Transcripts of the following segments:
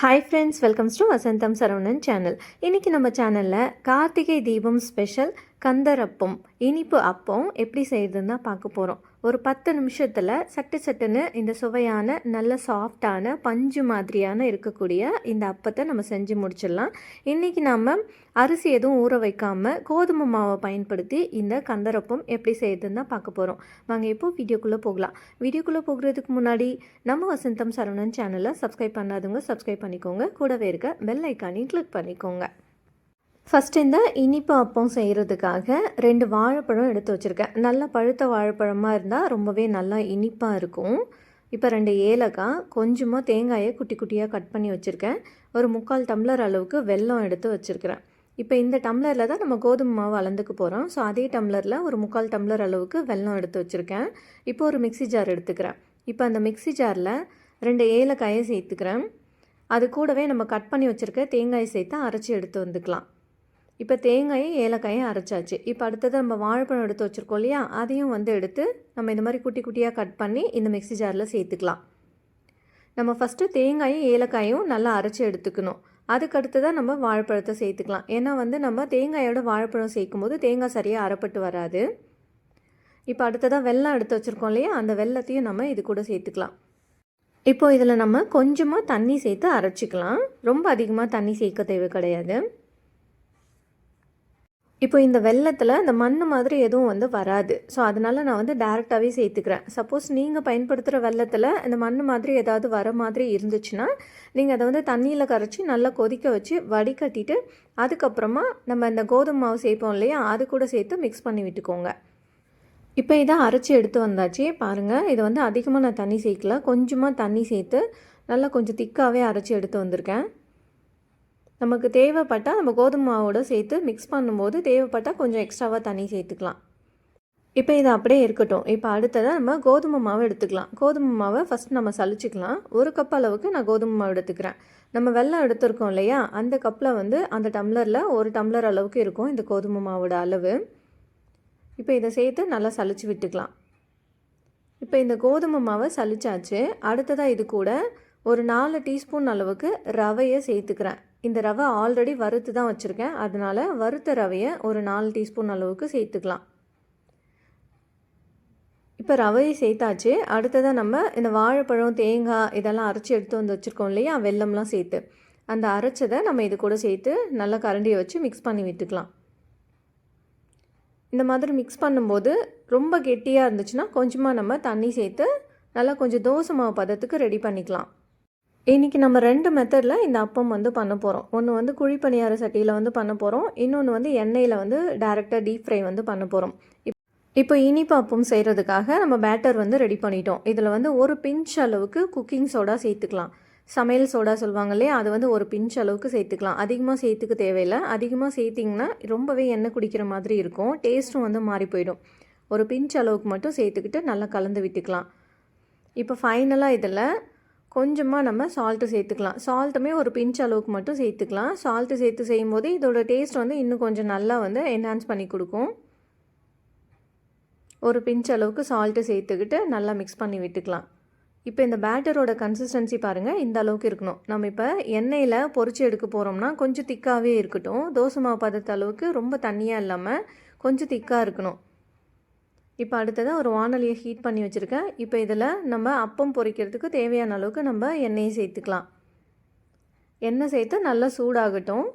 Hi friends welcomes to Vasantham Saravanan channel இன்றைக்கி நம்ம சேனலில் கார்த்திகை தீபம் ஸ்பெஷல் கந்தரப்பம் இனிப்பு அப்பம் எப்படி செய்யுதுன்னு தான் பார்க்க போகிறோம் ஒரு பத்து நிமிஷத்தில் சட்டு சட்டுன்னு இந்த சுவையான நல்ல சாஃப்டான பஞ்சு மாதிரியான இருக்கக்கூடிய இந்த அப்பத்தை நம்ம செஞ்சு முடிச்சிடலாம். இன்றைக்கி நம்ம அரிசி எதுவும் ஊற வைக்காமல் கோதுமை மாவை பயன்படுத்தி இந்த கந்தரப்பம் எப்படி செய்யுதுன்னு தான் பார்க்க போகிறோம் வாங்க இப்போ வீடியோக்குள்ளே போகலாம். வீடியோக்குள்ளே போகிறதுக்கு முன்னாடி நம்ம வசந்தம் சரவணன் சேனலை சப்ஸ்கிரைப் பண்ணாதவங்க சப்ஸ்கிரைப் பண்ணிக்கோங்க. கூடவே இருக்க பெல் ஐக்கானையும் கிளிக் பண்ணிக்கோங்க. ஃபஸ்ட்டு இந்த இனிப்பு அப்பம் செய்கிறதுக்காக ரெண்டு வாழைப்பழம் எடுத்து வச்சுருக்கேன். நல்ல பழுத்த வாழைப்பழமாக இருந்தால் ரொம்பவே நல்லா இனிப்பாக இருக்கும். இப்போ ரெண்டு ஏலக்காய் கொஞ்சமாக தேங்காயை குட்டி குட்டியாக கட் பண்ணி வச்சுருக்கேன். ஒரு முக்கால் டம்ளர் அளவுக்கு வெல்லம் எடுத்து வச்சுருக்கிறேன். இப்போ இந்த டம்ளரில் தான் நம்ம கோதுமை மாவு அளந்துக்கு போகிறோம் ஸோ அதே டம்ளரில் ஒரு முக்கால் டம்ளர் அளவுக்கு வெல்லம் எடுத்து வச்சுருக்கேன். இப்போ ஒரு மிக்சி ஜார் எடுத்துக்கிறேன். இப்போ அந்த மிக்சி ஜாரில் ரெண்டு ஏலக்காயை சேர்த்துக்கிறேன். அது கூடவே நம்ம கட் பண்ணி வச்சுருக்க தேங்காயை சேர்த்து அரைச்சி எடுத்து வந்துக்கலாம். இப்போ தேங்காயும் ஏலக்காயும் அரைச்சாச்சு. இப்போ அடுத்தது நம்ம வாழைப்பழம் எடுத்து வச்சுருக்கோம் இல்லையா? அதையும் வந்து எடுத்து நம்ம இந்த மாதிரி குட்டி குட்டியாக கட் பண்ணி இந்த மிக்ஸி ஜாரில் சேர்த்துக்கலாம். நம்ம ஃபஸ்ட்டு தேங்காயும் ஏலக்காயும் நல்லா அரைச்சி எடுத்துக்கணும். அதுக்கு அடுத்ததாக நம்ம வாழைப்பழத்தை சேர்த்துக்கலாம். ஏன்னா வந்து நம்ம தேங்காயோட வாழைப்பழம் சேர்க்கும் போது தேங்காய் சரியாக அரைப்பட்டு வராது. இப்போ அடுத்ததாக வெல்லம் எடுத்து வச்சுருக்கோம் இல்லையா? அந்த வெள்ளத்தையும் நம்ம இது கூட சேர்த்துக்கலாம். இப்போது இதில் நம்ம கொஞ்சமாக தண்ணி சேர்த்து அரைச்சிக்கலாம். ரொம்ப அதிகமாக தண்ணி சேர்க்க தேவை கிடையாது. இப்போ இந்த வெள்ளத்தில் இந்த மண் மாதிரி எதுவும் வந்து வராது. ஸோ அதனால் நான் வந்து டேரெக்டாகவே சேர்த்துக்கிறேன். சப்போஸ் நீங்கள் பயன்படுத்துகிற வெள்ளத்தில் இந்த மண் மாதிரி ஏதாவது வர மாதிரி இருந்துச்சுன்னா நீங்கள் அதை வந்து தண்ணியில் கரைச்சி நல்லா கொதிக்க வச்சு வடிகட்டிட்டு அதுக்கப்புறமா நம்ம இந்த கோதுமை மாவு சேர்ப்போம் இல்லையா? அது கூட சேர்த்து மிக்ஸ் பண்ணி விட்டுக்கோங்க. இப்போ இதை அரைச்சி எடுத்து வந்தாச்சு. பாருங்கள் இதை வந்து அதிகமாக நான் தண்ணி சேர்க்கல. கொஞ்சமாக தண்ணி சேர்த்து நல்லா கொஞ்சம் திக்காகவே அரைச்சி எடுத்து வந்திருக்கேன். நமக்கு தேவைப்பட்டால் நம்ம கோதுமை மாவோடு சேர்த்து மிக்ஸ் பண்ணும்போது தேவைப்பட்டால் கொஞ்சம் எக்ஸ்ட்ராவாக தண்ணி சேர்த்துக்கலாம். இப்போ இது அப்படியே இருக்கட்டும். இப்போ அடுத்ததாக நம்ம கோதுமை மாவு எடுத்துக்கலாம். கோதுமை மாவை ஃபஸ்ட் நம்ம சளிச்சிக்கலாம் ஒரு கப் அளவுக்கு நான் கோதுமை மாவு எடுத்துக்கிறேன். நம்ம வெள்ளம் எடுத்திருக்கோம் இல்லையா? அந்த கப்பில் வந்து அந்த டம்ளரில் ஒரு டம்ளர் அளவுக்கு இருக்கும் இந்த கோதுமை மாவோட அளவு. இப்போ இதை சேர்த்து நல்லா சளிச்சு விட்டுக்கலாம். இப்போ இந்த கோதுமை மாவை சளிச்சாச்சு அடுத்ததாக இது கூட ஒரு நாலு டீஸ்பூன் அளவுக்கு ரவையை சேர்த்துக்கிறேன். இந்த ரவை ஆல்ரெடி வறுத்து தான் வச்சுருக்கேன். அதனால் வறுத்த ரவையை ஒரு நாலு டீஸ்பூன் அளவுக்கு சேர்த்துக்கலாம். இப்போ ரவையை சேர்த்தாச்சு. அடுத்ததாக நம்ம இந்த வாழைப்பழம் தேங்காய் இதெல்லாம் அரைச்சி எடுத்து வந்து வச்சுருக்கோம் இல்லையா? வெள்ளம்லாம் சேர்த்து. அந்த அரைச்சதை நம்ம இது கூட சேர்த்து நல்லா கரண்டியை வச்சு மிக்ஸ் பண்ணி விட்டுக்கலாம். இந்த மாதிரி மிக்ஸ் பண்ணும்போது ரொம்ப கெட்டியாக இருந்துச்சுன்னா கொஞ்சமாக நம்ம தண்ணி சேர்த்து நல்லா கொஞ்சம் தோசை மாவு பதத்துக்கு ரெடி பண்ணிக்கலாம். இன்றைக்கி நம்ம ரெண்டு மெத்தடில் இந்த அப்பம் வந்து பண்ண போகிறோம் ஒன்று வந்து குழி பணியார சட்டியில் வந்து பண்ண போகிறோம் இன்னொன்று வந்து எண்ணெயில் வந்து டேரெக்டாக டீப் ஃப்ரை வந்து பண்ண போகிறோம் இப்போ இனிப்பு அப்பம் செய்கிறதுக்காக நம்ம பேட்டர் வந்து ரெடி பண்ணிட்டோம். இதில் வந்து ஒரு பிஞ்ச் அளவுக்கு குக்கிங் சோடா சேர்த்துக்கலாம். சமையல் சோடா சொல்லுவாங்க இல்லையா? அது வந்து ஒரு பிஞ்ச் அளவுக்கு சேர்த்துக்கலாம். அதிகமாக சேர்த்துக்க தேவையில்லை. அதிகமாக சேர்த்திங்கன்னா ரொம்பவே எண்ணெய் குடிக்கிற மாதிரி இருக்கும். டேஸ்ட்டும் வந்து மாறி போயிடும். ஒரு பிஞ்ச் அளவுக்கு மட்டும் சேர்த்துக்கிட்டு நல்லா கலந்து விட்டுக்கலாம். இப்போ ஃபைனலாக இதில் கொஞ்சமாக நம்ம சால்ட்டு சேர்த்துக்கலாம். சால்ட்டுமே ஒரு பிஞ்ச் அளவுக்கு மட்டும் சேர்த்துக்கலாம். சால்ட்டு சேர்த்து செய்யும்போது இதோட டேஸ்ட் வந்து இன்னும் கொஞ்சம் நல்லா வந்து என்ஹான்ஸ் பண்ணி கொடுக்கும். ஒரு பிஞ்ச் அளவுக்கு சால்ட்டு சேர்த்துக்கிட்டு நல்லா மிக்ஸ் பண்ணி விட்டுக்கலாம். இப்போ இந்த பேட்டரோட கன்சிஸ்டன்சி பாருங்கள் இந்த அளவுக்கு இருக்கணும். நம்ம இப்போ எண்ணெயில் பொறிச்சு எடுக்க போகிறோம்னா கொஞ்சம் திக்காகவே இருக்கட்டும். தோசை மாவு பதத்த அளவுக்கு ரொம்ப தண்ணியாக இல்லாமல் கொஞ்சம் திக்காக இருக்கணும். இப்போ அடுத்ததாக ஒரு வானொலியை ஹீட் பண்ணி வச்சுருக்கேன். இப்போ இதில் நம்ம அப்பம் பொரிக்கிறதுக்கு தேவையான அளவுக்கு நம்ம எண்ணெயை சேர்த்துக்கலாம். எண்ணெய் சேர்த்து நல்லா சூடாகட்டும்.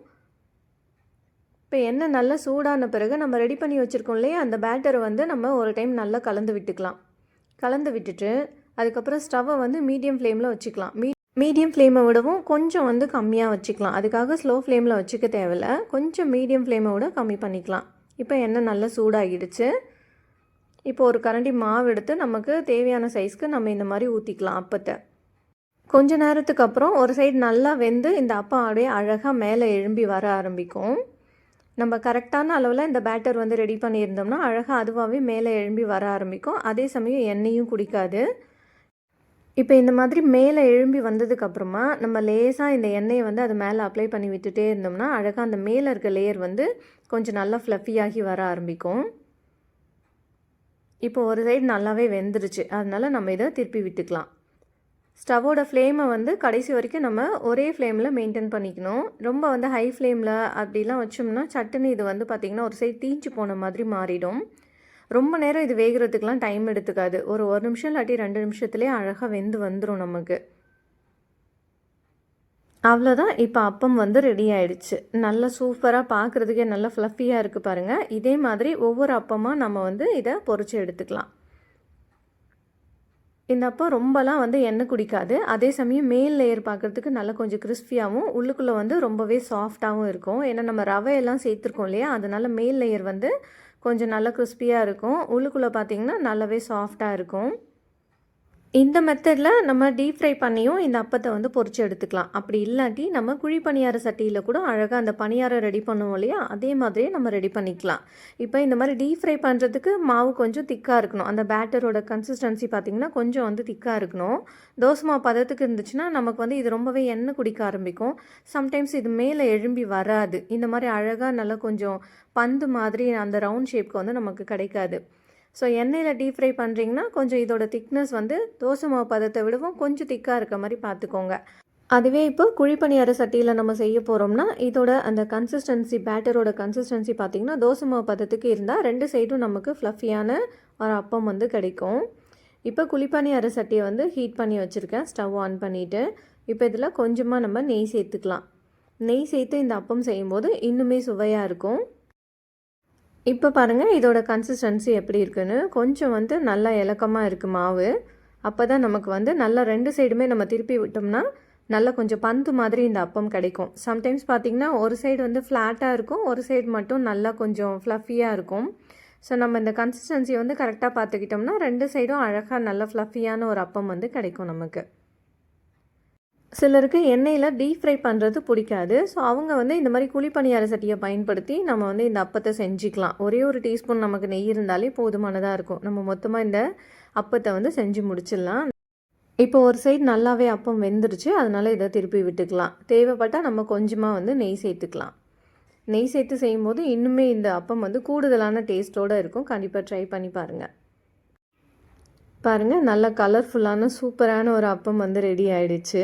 இப்போ எண்ணெய் நல்லா சூடான பிறகு நம்ம ரெடி பண்ணி வச்சுருக்கோம் இல்லையா? அந்த பேட்டரை வந்து நம்ம ஒரு டைம் நல்லா கலந்து விட்டுக்கலாம். கலந்து விட்டுட்டு அதுக்கப்புறம் ஸ்டவ்வை வந்து மீடியம் ஃப்ளேமில் வச்சுக்கலாம். மீ மீடியம் ஃப்ளேமை விடவும் கொஞ்சம் வந்து கம்மியாக வச்சுக்கலாம். அதுக்காக ஸ்லோ ஃப்ளேமில் வச்சுக்க தேவையில்ல. கொஞ்சம் மீடியம் ஃப்ளேமை விட கம்மி பண்ணிக்கலாம். இப்போ எண்ணெய் நல்லா சூடாகிடுச்சு. இப்போ ஒரு கரண்டி மாவு எடுத்து நமக்கு தேவையான சைஸ்க்கு நம்ம இந்த மாதிரி ஊற்றிக்கலாம் அப்பத்தை. கொஞ்ச நேரத்துக்கு அப்புறம் ஒரு சைடு நல்லா வெந்து இந்த அப்பம் அப்படியே அழகாக மேலே எழும்பி வர ஆரம்பிக்கும். நம்ம கரெக்டான அளவில் இந்த பேட்டர் வந்து ரெடி பண்ணியிருந்தோம்னா அழகாக அதுவாகவே மேலே எழும்பி வர ஆரம்பிக்கும். அதே சமயம் எண்ணெயும் குடிக்காது. இப்போ இந்த மாதிரி மேலே எழும்பி வந்ததுக்கப்புறமா நம்ம லேசாக இந்த எண்ணெயை வந்து அது மேலே அப்ளை பண்ணி விட்டுட்டே இருந்தோம்னா அழகாக அந்த மேலே இருக்க லேயர் வந்து கொஞ்சம் நல்லா ஃப்ளஃபியாகி வர ஆரம்பிக்கும். இப்போ ஒரு சைடு நல்லாவே வெந்துருச்சு. அதனால் நம்ம இதை திருப்பி விட்டுக்கலாம். ஸ்டவ்வோட ஃப்ளேமை வந்து கடைசி வரைக்கும் நம்ம ஒரே ஃப்ளேமில் மெயின்டைன் பண்ணிக்கணும். ரொம்ப வந்து ஹை ஃப்ளேமில் அப்படிலாம் வச்சோம்னா சட்டுன்னு இது வந்து பார்த்திங்கன்னா ஒரு சைடு தீஞ்சு போன மாதிரி மாறிடும். ரொம்ப நேரம் இது வேகிறதுக்கெலாம் டைம் எடுத்துக்காது. ஒரு ஒரு நிமிஷம் இல்லாட்டி ரெண்டு நிமிஷத்துலேயே அழகாக வெந்து வந்துடும் நமக்கு. அவ்வளோதான் இப்போ அப்பம் வந்து ரெடி ஆயிடுச்சு. நல்லா சூப்பராக பார்க்குறதுக்கே நல்லா ஃப்ளஃபியாக இருக்குது பாருங்கள் இதே மாதிரி ஒவ்வொரு அப்பமாக நம்ம வந்து இதை பொறிச்சு எடுத்துக்கலாம். இந்த அப்பம் ரொம்பலாம் வந்து எண்ணெய் குடிக்காது. அதே சமயம் மேல் லேயர் பார்க்குறதுக்கு நல்லா கொஞ்சம் கிறிஸ்பியாகவும் உள்ளுக்குள்ளே வந்து ரொம்பவே சாஃப்டாகவும் இருக்கும். ஏன்னா நம்ம ரவையெல்லாம் சேர்த்துருக்கோம் இல்லையா? அதனால் மேல் லேயர் வந்து கொஞ்சம் நல்லா கிறிஸ்பியாக இருக்கும். உள்ளுக்குள்ளே பார்த்திங்கன்னா நல்லாவே சாஃப்டாக இருக்கும். இந்த மெத்தடில் நம்ம டீப் ஃப்ரை பண்ணியும் இந்த அப்பத்தை வந்து பொறிச்சு எடுத்துக்கலாம். அப்படி இல்லாட்டி நம்ம குழி பணியார சட்டியில் கூட அழகாக அந்த பணியாரம் ரெடி பண்ணுவோம் இல்லையா? அதே மாதிரியே நம்ம ரெடி பண்ணிக்கலாம். இப்போ இந்த மாதிரி டீப் ஃப்ரை பண்ணுறதுக்கு மாவு கொஞ்சம் திக்காக இருக்கணும். அந்த பேட்டரோட கன்சிஸ்டன்சி பார்த்திங்கன்னா கொஞ்சம் வந்து திக்காக இருக்கணும். தோசை மாவு பதத்துக்கு இருந்துச்சுன்னா நமக்கு வந்து இது ரொம்பவே எண்ணெய் குடிக்க ஆரம்பிக்கும். சம்டைம்ஸ் இது மேலே எழும்பி வராது. இந்த மாதிரி அழகாக நல்லா கொஞ்சம் பந்து மாதிரி அந்த ரவுண்ட் ஷேப்க்கு வந்து நமக்கு கிடைக்காது. ஸோ எண்ணெயில் டீப் ஃப்ரை பண்ணுறீங்கன்னா கொஞ்சம் இதோட திக்னஸ் வந்து தோசை மாவு பதத்தை விடவும் கொஞ்சம் திக்காக இருக்க மாதிரி பார்த்துக்கோங்க. அதுவே இப்போ குழிப்பணியார சட்டியில் நம்ம செய்ய போகிறோம்னா இதோட அந்த கன்சிஸ்டன்சி பேட்டரோட கன்சிஸ்டன்சி பார்த்திங்கன்னா தோசை மாவு பதத்துக்கு இருந்தால் ரெண்டு சைடும் நமக்கு ஃப்ளஃபியான ஒரு அப்பம் வந்து கிடைக்கும். இப்போ குழிப்பணியார சட்டியை வந்து ஹீட் பண்ணி வச்சுருக்கேன். ஸ்டவ் ஆன் பண்ணிவிட்டு இப்போ இதில் கொஞ்சமாக நம்ம நெய் சேர்த்துக்கலாம். நெய் சேர்த்து இந்த அப்பம் செய்யும்போது இன்னுமே சுவையாக இருக்கும். இப்போ பாருங்கள் இதோட கன்சிஸ்டன்சி எப்படி இருக்குன்னு. கொஞ்சம் வந்து நல்லா இலக்கமாக இருக்குது மாவு. அப்போ தான் நமக்கு வந்து நல்லா ரெண்டு சைடுமே நம்ம திருப்பி விட்டோம்னா நல்லா கொஞ்சம் பந்து மாதிரி இந்த அப்பம் கிடைக்கும். சம்டைம்ஸ் பார்த்திங்கன்னா ஒரு சைடு வந்து ஃப்ளாட்டாக இருக்கும் ஒரு சைடு மட்டும் நல்லா கொஞ்சம் ஃப்ளஃபியாக இருக்கும். ஸோ நம்ம இந்த கன்சிஸ்டன்சி வந்து கரெக்டாக பார்த்துக்கிட்டோம்னா ரெண்டு சைடும் அழகாக நல்ல ஃப்ளஃபியான ஒரு அப்பம் வந்து கிடைக்கும் நமக்கு. சிலருக்கு எண்ணெயில் டீப் ஃப்ரை பண்ணுறது பிடிக்காது. ஸோ அவங்க வந்து இந்த மாதிரி குழிப்பணியார சட்டியை பயன்படுத்தி நம்ம வந்து இந்த அப்பத்தை செஞ்சுக்கலாம். ஒரே ஒரு டீஸ்பூன் நமக்கு நெய் இருந்தாலே போதுமானதாக இருக்கும். நம்ம மொத்தமாக இந்த அப்பத்தை வந்து செஞ்சு முடிச்சிடலாம். இப்போ ஒரு சைடு நல்லாவே அப்பம் வெந்துருச்சு. அதனால் இதை திருப்பி விட்டுக்கலாம். தேவைப்பட்டால் நம்ம கொஞ்சமாக வந்து நெய் சேர்த்துக்கலாம். நெய் சேர்த்து செய்யும்போது இன்னுமே இந்த அப்பம் வந்து கூடுதலான டேஸ்ட்டோடு இருக்கும். கண்டிப்பாக ட்ரை பண்ணி பாருங்கள் பாருங்கள் நல்ல கலர்ஃபுல்லான சூப்பரான ஒரு அப்பம் வந்து ரெடி ஆயிடுச்சு.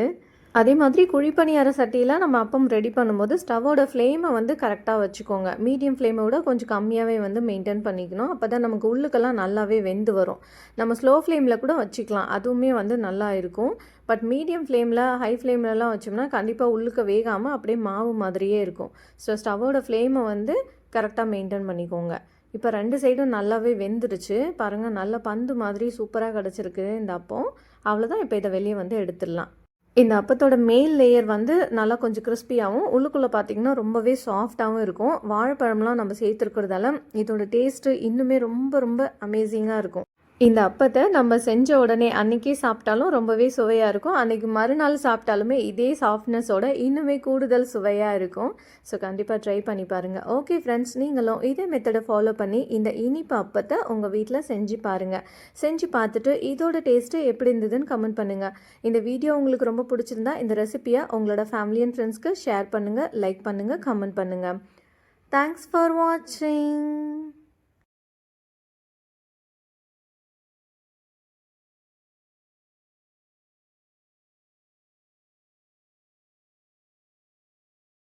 அதே மாதிரி குழிப்பணியார சட்டியில் நம்ம அப்பம் ரெடி பண்ணும்போது ஸ்டவ்வோட ஃப்ளேமை வந்து கரெக்டாக வச்சுக்கோங்க. மீடியம் ஃப்ளேமை விட கொஞ்சம் கம்மியாகவே வந்து மெயின்டைன் பண்ணிக்கணும். அப்போ தான் நமக்கு உள்ளுக்கெல்லாம் நல்லாவே வெந்து வரும். நம்ம ஸ்லோ ஃப்ளேமில் கூட வச்சுக்கலாம். அதுவுமே வந்து நல்லா இருக்கும். பட் மீடியம் ஃப்ளேமில் ஹை ஃப்ளேம்லலாம் வச்சோம்னா கண்டிப்பாக உள்ளுக்க வேகாமல் அப்படியே மாவு மாதிரியே இருக்கும். ஸோ ஸ்டவ்வோட ஃப்ளேமை வந்து கரெக்டாக மெயின்டைன் பண்ணிக்கோங்க. இப்போ ரெண்டு சைடும் நல்லாவே வெந்துருச்சு. பாருங்கள் நல்ல பந்து மாதிரி சூப்பராக கிடச்சிருக்கு இந்த அப்பம். அவ்வளோதான் இப்போ இதை வெளியே வந்து எடுத்துடலாம். இந்த அப்பத்தோட மேல் லேயர் வந்து நல்லா கொஞ்சம் கிறிஸ்பியாகவும் உள்ளுக்குள்ளே பார்த்தீங்கன்னா ரொம்பவே சாஃப்டாகவும் இருக்கும். வாழைப்பழம்லாம் நம்ம சேர்த்துருக்கிறதால இதோட டேஸ்ட்டு இன்னுமே ரொம்ப ரொம்ப அமேசிங்காக இருக்கும். இந்த அப்பத்தை நம்ம செஞ்ச உடனே அன்றைக்கே சாப்பிட்டாலும் ரொம்பவே சுவையாக இருக்கும். அன்றைக்கி மறுநாள் சாப்பிட்டாலுமே இதே சாஃப்ட்னஸோட இன்னுமே கூடுதல் சுவையாக இருக்கும். ஸோ கண்டிப்பாக ட்ரை பண்ணி பாருங்கள் ஓகே ஃப்ரெண்ட்ஸ் நீங்களும் இதே மெத்தடை ஃபாலோ பண்ணி இந்த இனிப்பு அப்பத்தை உங்கள் வீட்டில் செஞ்சு பாருங்கள் செஞ்சு பார்த்துட்டு இதோட டேஸ்ட்டு எப்படி இருந்ததுன்னு கமெண்ட் பண்ணுங்கள் இந்த வீடியோ உங்களுக்கு ரொம்ப பிடிச்சிருந்தா இந்த ரெசிபியை உங்களோட ஃபேமிலி அண்ட் ஃப்ரெண்ட்ஸ்க்கு ஷேர் பண்ணுங்கள் லைக் பண்ணுங்கள் கமெண்ட் பண்ணுங்கள் தேங்க்ஸ் ஃபார் வாட்சிங்